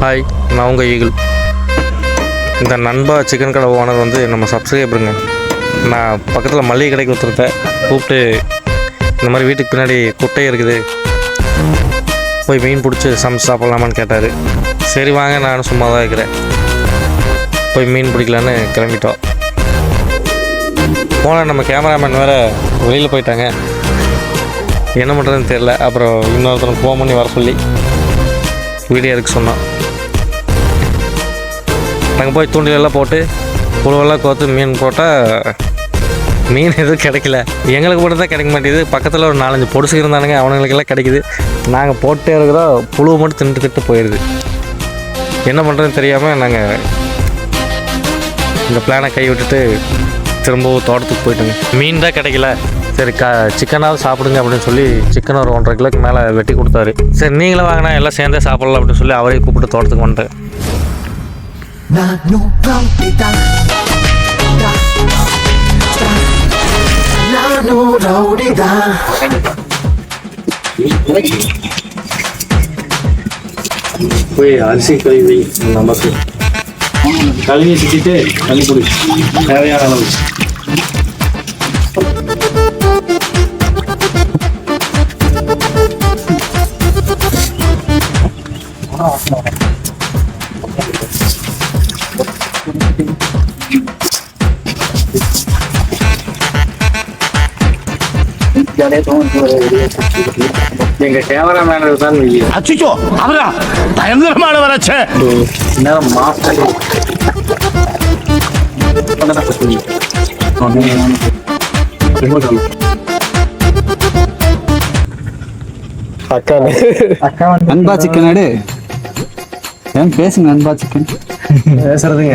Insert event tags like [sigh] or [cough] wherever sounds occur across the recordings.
Hi நான் உங்கள் eagle இந்த நண்பா சிக்கன் கடை ஓனர் வந்து நம்ம சப்ஸ்கிரைபருங்க நான் பக்கத்தில் மளிகை கடைக்கு ஒருத்தருத்தேன் கூப்பிட்டு இந்த மாதிரி வீட்டுக்கு பின்னாடி குட்டை இருக்குது. போய் மீன் பிடிச்சி சமைச்சு சாப்பிட்லாமான்னு கேட்டார். சரி வாங்க நானும் சும்மா தான் இருக்கிறேன். போய் மீன் பிடிக்கலான்னு கிளம்பிட்டோம். போனால் நம்ம கேமராமேன் வேறு வெளியில் போயிட்டாங்க. என்ன பண்ணுறதுன்னு தெரில அப்புறம் இன்னொருத்தரும் ஃபோன் பண்ணி வர சொல்லி. வீடியோ எடுக்க சொன்னோம் நாங்கள் போய் தூண்டிலெல்லாம் போட்டு புழுவெல்லாம் கோத்து மீன் போட்டால் மீன் எதுவும் கிடைக்கல. எங்களுக்கு மட்டும் தான் கிடைக்க மாட்டேங்குது. பக்கத்தில் ஒரு நாலஞ்சு பொடுசு இருந்தானுங்க அவனுங்களுக்கெல்லாம் கிடைக்குது. நாங்கள் போட்டே இருக்கிறோம் புழுவை மட்டும் தின்ட்டு திட்டு போயிடுது என்ன பண்ணுறதுன்னு தெரியாமல் நாங்கள் இந்த பிளானை கை விட்டுட்டு திரும்பவும் தோட்டத்துக்கு போயிட்டோங்க. மீன் தான் கிடைக்கல. சரி க சிக்கனாவது சாப்பிடுங்க அப்படின்னு சொல்லி சிக்கன் ஒரு ஒன்றரை கிலோக்கு மேலே வெட்டி கொடுத்தாரு. சரி நீங்களும் வாங்கினா எல்லாம் சேர்ந்தே சாப்பிடலாம் அப்படின்னு சொல்லி அவரையும் கூப்பிட்டு தோட்டத்துக்கு வந்துட்டேன். போய் அரிசி கழுவி நமக்கு கழுவி வச்சுக்கிட்டு தண்ணி குடி தேவையான அளவு. எங்க கேமராமேனர் தான் அச்சுச்சோ அவரா? பயங்கரமானவர் அச்சே நேரம் மாஸ்டர் அக்கா அன்பா சிக்கன் எடு. ஏன் பேசுங்க அன்பா சிக்கன்? பேசுறதுங்க.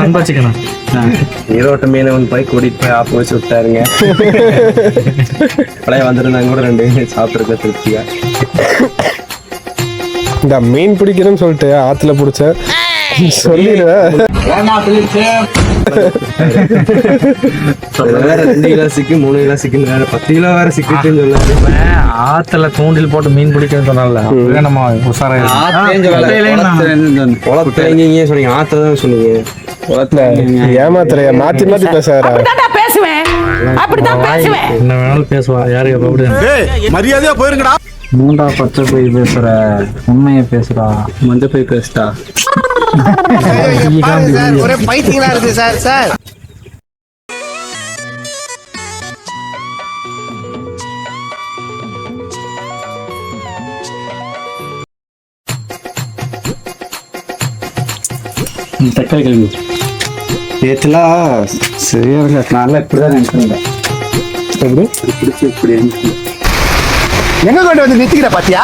நண்பா சிக்கனா? ஈரோட்டு மீனவன் போய் கூட்டிட்டு போய் ஆப்பு வச்சு விட்டாருங்க. பழைய வந்திருந்தாங்க கூட ரெண்டு சாப்பிட்ருக்க திருப்தியா? இந்த மீன் பிடிக்கிறேன்னு சொல்லிட்டு ஆத்துல பிடிச்சேன் சொல்லிடுவேன். இதுல வேற ரெண்டு கிலோ சிக்கு மூணு கிலோ சிக்குன்னு வேற பத்து கிலோ வேற சிக்கிட்டுன்னு சொன்னாரு. ஆத்துல தூண்டில் போட்டு மீன் பிடிக்கணும்னு சொன்னால நம்ம இங்கே சொன்னீங்க. ஆத்துல தான் சொன்னீங்க. ஏமாத்துறையா? மாத்தி மாத்தி பேசாரா பேசுவேன். அப்படித்தான் பேசுவேன். என்ன வேணாலும் பேசுவா. யாருக்கு எப்ப அப்படி? மரியாதையா போயிருங்கடா. மூண்டா பச்சை போய் பேசுற உண்மையை பேசுறா மஞ்சள் போய் பேசிட்டா ஒரே பைத்தியங்களா இருக்கு சார் சார். தக்காளி கழுவி நேற்றுலாம் சரியா இருங்க நான் இப்படிதான் நினைக்கிறேன் எப்படி? பிடிச்சி இப்படி எங்க கொண்டு வந்து நிறுத்திக்கிற பாத்தியா?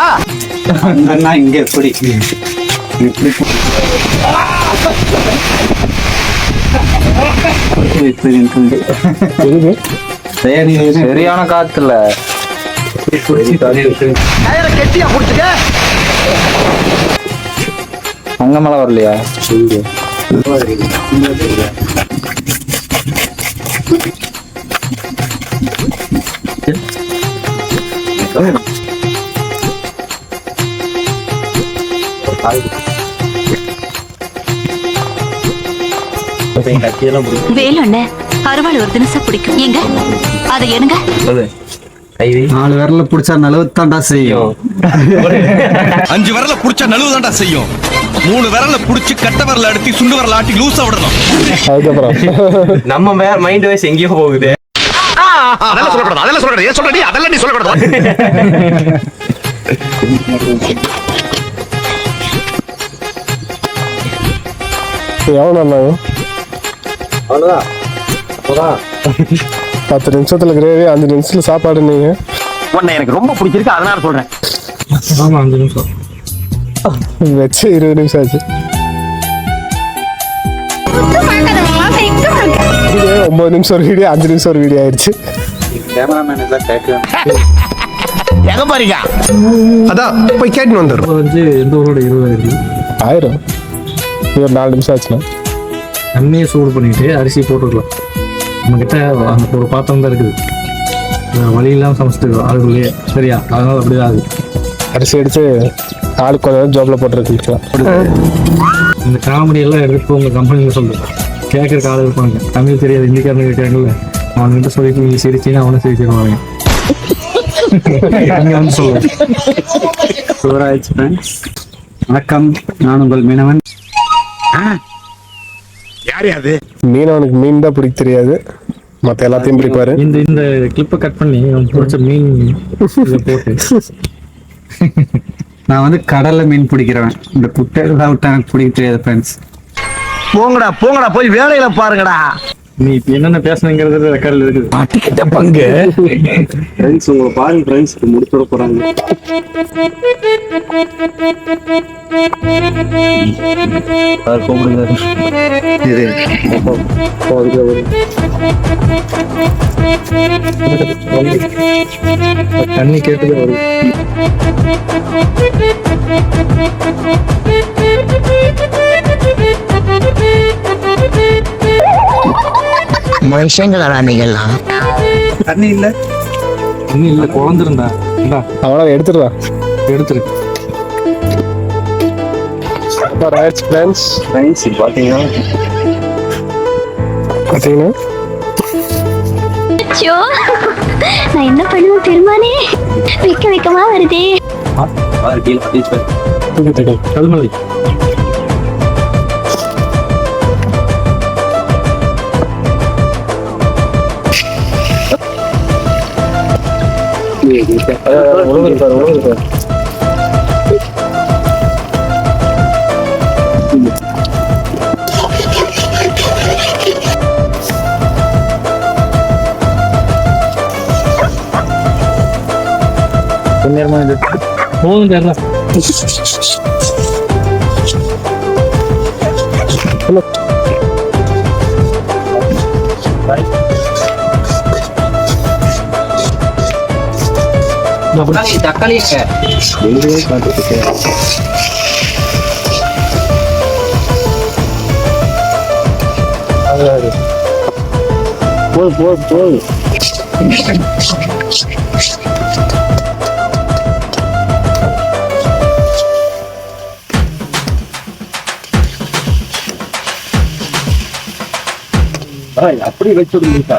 அங்கன்னா இங்க எப்படி? இப்படி இப்படி சரியான காத்துல. கெட்டியா புடிச்சுக்க. அங்க மழை வரலையா? வேலுண்ண அருவாள் ஒரு தினசா பிடிக்கும் எங்க அதை எடுங்க. நாலு விரல பிடிச்சா நழுவத்தாண்டா செய்யும். அஞ்சு விரல புடிச்சா நழுவுதான்டா செய்யும். மூணு விரல புடிச்சு கட்ட விரல அடுத்து சுண்டு விரல ஆட்டி லூசா விடணும். அதுக்கப்புறம். நம்ம மைண்ட் வைஸ் எங்கேயோ போகுது. அதெல்லாம் சொல்லக்கூடாது அதெல்லாம் சொல்லக்கூடாது. ஏன் சொல்றடி? அதெல்லாம் நீ சொல்லக்கூடாது. எவ்வளோ நாங்க பத்து நிமிஷத்துல கிரேவி அஞ்சு நிமிஷத்துல சாப்பாடு நீங்க? உன்னை எனக்கு ரொம்ப பிடிச்சிருக்கு அதனால சொல்றேன். ஆமா அஞ்சு நிமிஷம். வச்சு இருபது நிமிஷம் ஆச்சு ஒன்பது நிமிஷம் ஒரு வீடியோ அஞ்சு நிமிஷம் ஒரு வீடியோ ஆயிடுச்சு எங்க பாருங்க அதான் போய் கேட்டு வந்துடுறோம் வந்து எந்த ஊரோட இருபது ஆயிரும் இது ஒரு நாலு நிமிஷம் ஆச்சுன்னா தண்ணியை சூடு பண்ணிட்டு அரிசி போட்டுக்கலாம் நம்மக்கிட்ட அந்த ஒரு பாத்திரம் தான் இருக்குது வழி இல்லாமல் சமைச்சிட்டு அதுக்குள்ளேயே சரியா அதனால அப்படிதான் ஆகுது அரிசி எடுத்து ஆளுக்கு கொஞ்சம் ஜோப்ல போட்டுருக்கலாம் இந்த காமெடி எல்லாம் எடுத்து உங்க கம்பெனியில் சொல்லு கேட்குற காலம் இருப்பாங்க. தமிழ் தெரியாது ஹிந்திக்காரங்க இருக்காங்கல்ல அவன்கிட்ட சொல்லிட்டு நீங்க சிரிச்சீங்கன்னா அவனும் சிரிச்சிருவாங்க. நீங்க வந்து சொல்லுங்க வணக்கம். நான் உங்கள் மீனவன். மீனவனுக்கு மீன் தான் பிடிக்க தெரியாது. மற்ற எல்லாத்தையும் பிடிப்பாரு. இந்த இந்த கிளிப்பை கட் பண்ணி அவன் பிடிச்ச மீன் இதை போட்டு. [laughs] நான் வந்து கடல்ல மீன் பிடிக்கிறவன். இந்த குட்டையெல்லாம் விட்டு எனக்கு பிடிக்க தெரியாது ஃப்ரெண்ட்ஸ் போங்கடா போங்கடா போய் வேலையில பாருங்கடா. நீ இப்போ என்னென்ன பேசுனங்கிறது ரெக்கார்டில் இருக்குது. மாட்டிக்கிட்ட பங்கு. ஃப்ரெண்ட்ஸ் உங்களை பாருங்க ஃப்ரெண்ட்ஸ் முடிச்சுட போறாங்க. தண்ணி கேட்டது வருது மனுஷங்களா நீங்கெல்லாம் தண்ணி இல்லை இன்னும் இல்லை குழந்திருந்தா. இந்தா. அவ்வளோ எடுத்துடலாம் எடுத்துரு. சூப்பர் ஆயிடுச்சு ஃப்ரெண்ட்ஸ் ஃப்ரெண்ட்ஸ் இது பாத்தீங்கன்னா பார்த்தீங்கன்னா அச்சோ நான் என்ன பண்ணுவேன் பெருமானே? வைக்க வைக்கமா வருதே. பாரு கீழே பத்திச்சு பாரு. கல்மலை போதும் தெரியல எங்கேயே பார்த்துட்டு இருக்கேன். போதும் போதும் போதும் பாய், அப்படி வச்சுடுங்கக்கா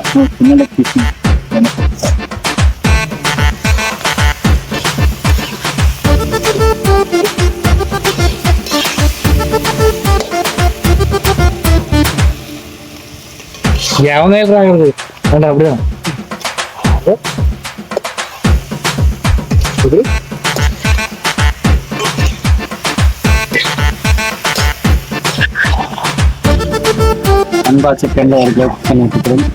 எவனே ஆகுறது வேண்டாம் அப்படியே அன்பா சிக்கன்ல ஒரு சிக்கன் வச்சுக்கிறேன்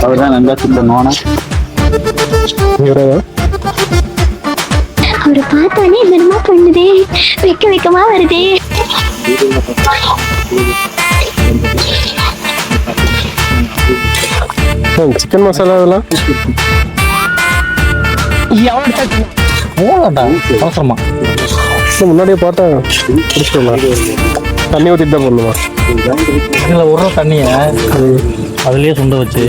அவர் தான் நண்பா சிக்கன் நோனா இவரே? அவரை பார்த்தானே என்னமா பண்ணுதே. வைக்க வைக்கமா வருதே. சிக்கன் மசாலா இதெல்லாம் போகலாம்டா அவசரமா. முன்னாடியே பார்த்தா பிடிச்சிடலாம் தண்ணி ஊற்றிட்டு தான் போடணுமா? இதில் விடுற தண்ணியை அதுலயே சுண்ட வச்சு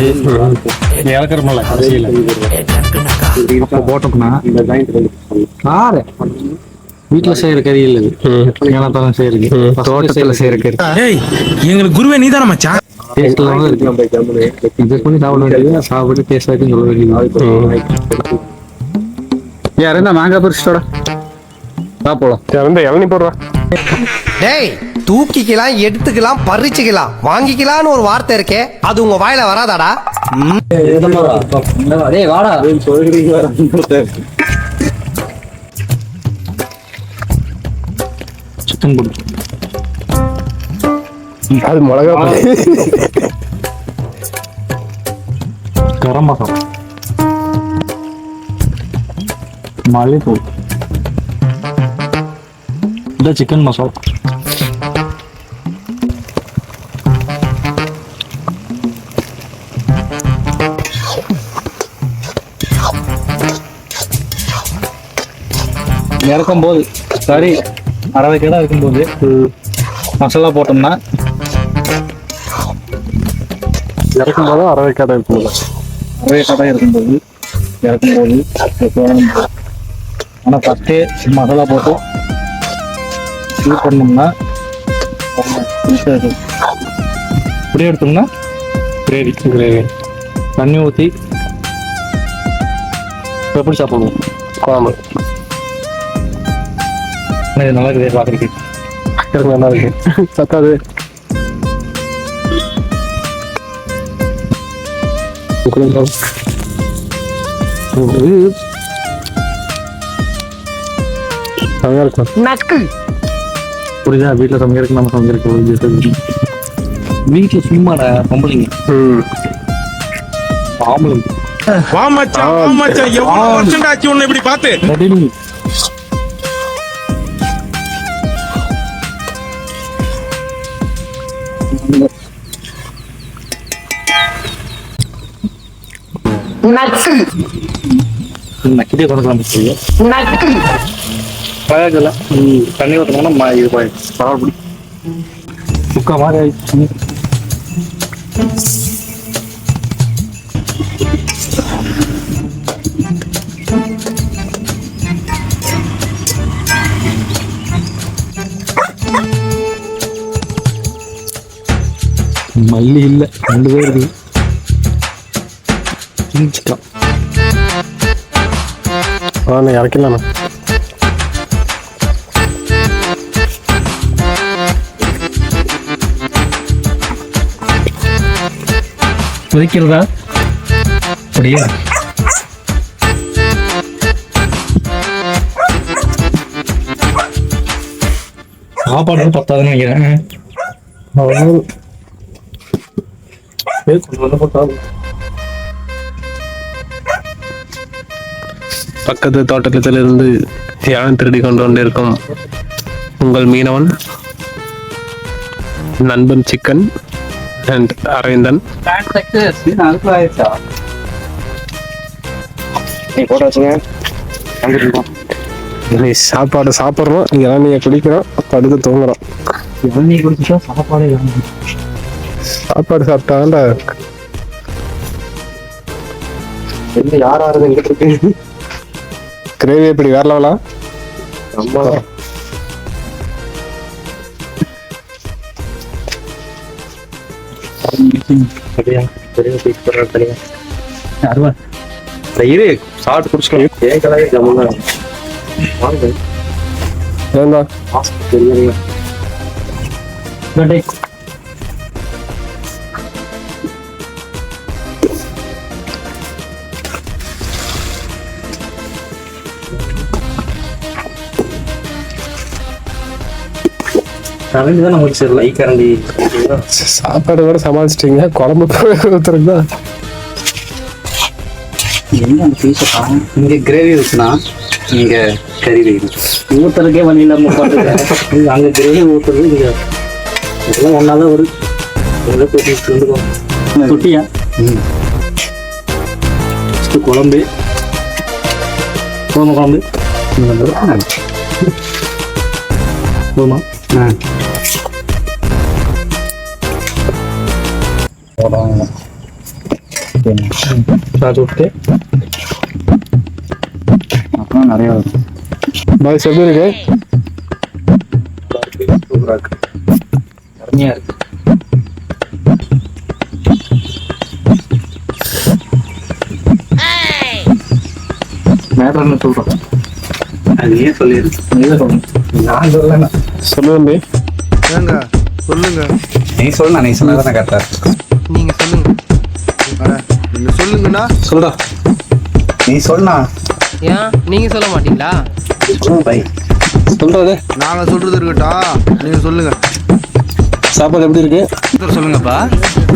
இறக்குறமில்ல கடைசியில். போட்டோம்னா காரை. வீட்டில் செய்கிற கறி இல்லை ஏனாத்தாலும் செய்யறது தோட்டத்தில் செய்கிற கறி. எங்களுக்கு குருவே நீதான மச்சான்? டேஸ்ட்ல தான் இருக்கு. இது பண்ணி சாப்பிட வேண்டியது. சாப்பிட்டு டேஸ்ட் ஆச்சுன்னு சொல்ல வேண்டியது. யார் என்ன மாங்காய் பறிச்சிட்டோட சாப்பிடலாம் இறந்து இளநி போடுறா. டேய் தூக்கிக்கலாம் எடுத்துக்கலாம் பறிச்சுக்கலாம். வாங்கிக்கலாம்னு ஒரு வார்த்தை இருக்கே அது உங்க வாயில வராதாடா? அதே வாடா. மிளகா. கரம் மசாலா. மல்லித்தூள். இந்த சிக்கன் மசாலா. இறக்கும் போது சரி அரை கிடா இருக்கும்போது மசாலா போட்டோம்னா இறக்கும் போது அரை வைக்காத இருக்கும் அரை கடை இருக்கும்போது இறக்கும்போது ஆனால் ஃபஸ்ட்டு மசாலா போட்டு இது பண்ணோம்னா இப்படியே எடுத்தோம்னா கிரேவி கிரேவி தண்ணி ஊற்றி எப்படி சாப்பிடுவோம் குழம்பு. நல்லா இருக்குது பார்க்குறதுக்கு இருக்கு நல்லா இருக்கு. சத்தாது செம்மையா இருக்கும். புரியுதா? வீட்டில் சமைக்கிறதுக்கு நம்ம சமைக்கிறதுக்கு வீட்டில் சும்மாடா பொம்பளைங்க. ஆம்பளைங்க வா மச்சான் வா மச்சான். எவ்வளவு வருஷம் ஆச்சு உன்னை இப்படி பார்த்து? ரெடி நக்கிட்டே கொண்டு செய்யும் பழகல தண்ணி ஊற்றணும்னா மா இது பரவாயில்ல முக்கா மாதிரி ஆயிடுச்சு. மல்லி இல்லை ரெண்டு பேர் இருக்குது. சிக்கன் ஆ இறக்கலாண்ணா கொதிக்கிறதா அப்படியே சாப்பாடு பத்தாதுன்னு நினைக்கிறேன் ஏ, கொஞ்சம் பக்கத்து தோட்டத்திலிருந்து யான் திருடி கொண்டு வந்திருக்கும் உங்கள் மீனவன் நண்பன் சிக்கன் அண்ட் நீ நீ சாப்பாடு சாப்பிட்றோம் நீங்கள் குடிக்கிறோம் படுத்து தூங்குறோம் இளநீ குடிச்சிட்டா சாப்பாடு சாப்பாடு சாப்பிட்டாண்டா யார் ஆறுது எங்கிட்ட இருக்கு? கிரேவி எப்படி வேற லெவலா பெரிய அருவா இரு சாப்பிட்டு குடிச்சுக்கலாம். கேட்கலாம் ஜம்முன்னா வாங்க ஏண்டா தெரியுங்க கரண்டி தான் நமக்கு கரண்டி. சாப்பாடு கூட சமாளிச்சிட்டீங்க. குழம்பு ஊத்துறதா என்ன அந்த பீஸை காணும் இங்கே கிரேவி ஊற்றுனா இங்கே கறி வைக்கணும். ஊற்றுறதுக்கே வழி இல்லாமல் உட்காந்துருக்கேன் அங்கே கிரேவி ஊற்றுறது இங்கே. எல்லாம் ஒன்றா தான் வரும் எவ்வளோ தொட்டி வந்துக்கும் தொட்டியா ஃபஸ்ட்டு குழம்பு. கோம குழம்பு. போமா ஆ. விட்டு அப்புறம் நிறைய வரும் பாய்ஸ் எப்படி இருக்கு. அருமையாக இருக்கு சொல்கிறோம் அது ஏன் சொல்லியிருக்கு நீ தான் சொல்லணும் நான் சொல்லல சொல்லுங்க நீ சொல்லணும் நீ சொன்னதான் கரெக்டாக இருக்கு சொல்லுங்கண்ணா. சொல்றா நீ சொன்னா. ஏன்? நீங்க சொல்ல மாட்டீங்களா? சொல்லுங்க பை. சொல்றது நாங்க சொல்றது இருக்கட்டும். நீங்க சொல்லுங்க. சாப்பாடு எப்படி இருக்கு? சொல்லுங்கப்பா.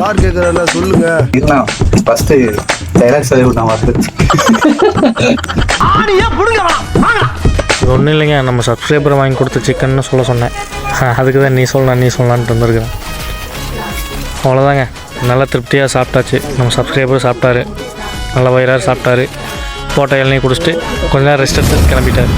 யார் கேக்குறல சொல்லுங்க. இருக்கலாம் ஃபர்ஸ்ட் டைலாக் சொல்லி நான் வந்து இது ஒன்றும் இல்லைங்க நம்ம சப்ஸ்கிரைபர் வாங்கி கொடுத்த சிக்கன்னு சொல்ல சொன்னேன். அதுக்கு தான் நீ சொல்லலாம் நீ சொல்லலான்ட்டு வந்திருக்கிறேன். அவ்வளோதாங்க நல்லா திருப்தியாக சாப்பிட்டாச்சு. நம்ம சப்ஸ்கிரைபர் சாப்பிட்டாரு. நல்ல வயிறார் சாப்பிட்டாரு. போட்ட இளநீர் குடிச்சிட்டு கொஞ்ச நேரம் ரெஸ்ட் எடுத்து கிளம்பிட்டார்.